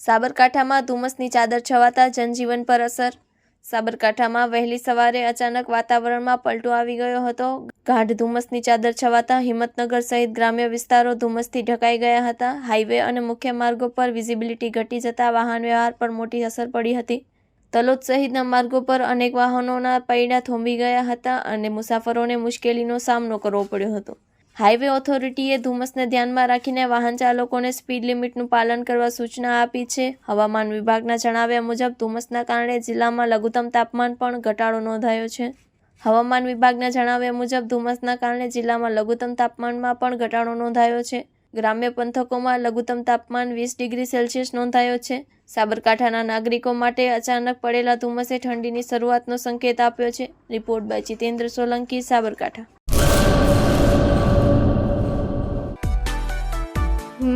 સાબરકાંઠામાં ધુમ્મસની ચાદર છવાતા જનજીવન પર અસર. સાબરકાંઠામાં વહેલી સવારે અચાનક વાતાવરણમાં પલટો આવી ગયો હતો. ગાઢ ધુમ્મસની ચાદર છવાતા હિંમતનગર સહિત ગ્રામ્ય વિસ્તારો ધુમ્મસથી ઢંકાઈ ગયા હતા. હાઈવે અને મુખ્ય માર્ગો પર વિઝિબિલિટી ઘટી જતા વાહન વ્યવહાર પર મોટી અસર પડી હતી. તલોદ સહિતના માર્ગો પર અનેક વાહનોના પૈડા થોંભી ગયા હતા અને મુસાફરોને મુશ્કેલીનો સામનો કરવો પડ્યો હતો. હાઈવે ઓથોરિટીએ ધુમ્મસને ધ્યાનમાં રાખીને વાહન ચાલકોને સ્પીડ લિમિટનું પાલન કરવા સૂચના આપી છે. હવામાન વિભાગના જણાવ્યા મુજબ ધુમ્મસના કારણે જિલ્લામાં લઘુત્તમ તાપમાન પણ ઘટાડો નોંધાયો છે. હવામાન વિભાગના જણાવ્યા મુજબ ધુમ્મસના કારણે જિલ્લામાં લઘુત્તમ તાપમાનમાં પણ ઘટાડો નોંધાયો છે. ગ્રામ્ય પંથકોમાં લઘુત્તમ તાપમાન વીસ ડિગ્રી સેલ્સિયસ નોંધાયો છે. સાબરકાંઠાના નાગરિકો માટે અચાનક પડેલા ધુમ્મસે ઠંડીની શરૂઆતનો સંકેત આપ્યો છે. Report by Jitendra Solanki, Sabarkantha.